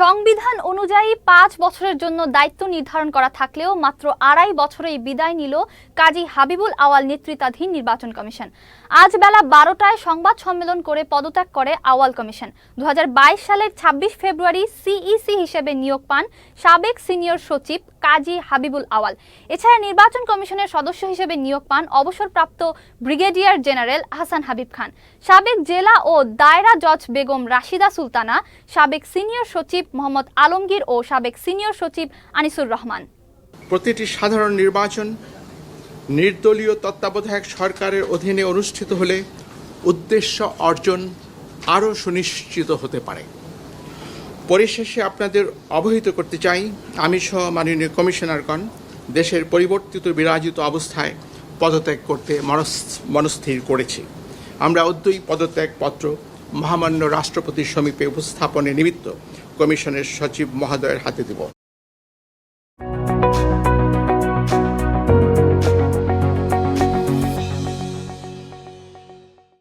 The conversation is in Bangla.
সংবিধান অনুযায়ী পাঁচ বছরের জন্য দায়িত্ব নির্ধারণ করা থাকলেও মাত্র আড়াই বছরেই বিদায় নিল কাজী হাবিবুল আওয়াল নেতৃত্বাধীন নির্বাচন কমিশন। আজ বেলা বারোটায় সংবাদ সম্মেলন করে পদত্যাগ করে আওয়াল কমিশন। দু হাজার বাইশ সালের ২৬ ফেব্রুয়ারি সিইসি হিসেবে নিয়োগ পান সাবেক সিনিয়র সচিব কাজী হাবিবুল আওয়াল। এছাড়া নির্বাচন কমিশনের সদস্য হিসেবে নিয়োগ পান অবসরপ্রাপ্ত ব্রিগেডিয়ার জেনারেল হাসান হাবিব খান। সাবেক জেলা ও দায়রা জজ বেগম রাশিদা সুলতানা, সাবেক সিনিয়র সচিব মোহাম্মদ আলমগীর ও সাবেক সিনিয়র সচিব আনিসুর রহমান। প্রতিটি সাধারণ নির্বাচন নির্দলীয় তত্ত্বাবধায়ক সরকারের অধীনে অনুষ্ঠিত হলে উদ্দেশ্য অর্জন আরও সুনিশ্চিত হতে পারে। পরিশেষে আপনাদের অবহিত করতে চাই, আমি সহ মাননীয় কমিশনারগণ দেশের পরিবর্তিত বিরাজিত অবস্থায় পদত্যাগ করতে মনস- মনস্থির করেছি। আমরা অদ্যই পদত্যাগপত্র মহামান্য রাষ্ট্রপতির সমীপে উপস্থাপনের নিমিত্ত কমিশনের সচিব মহোদয়ের হাতে দেব।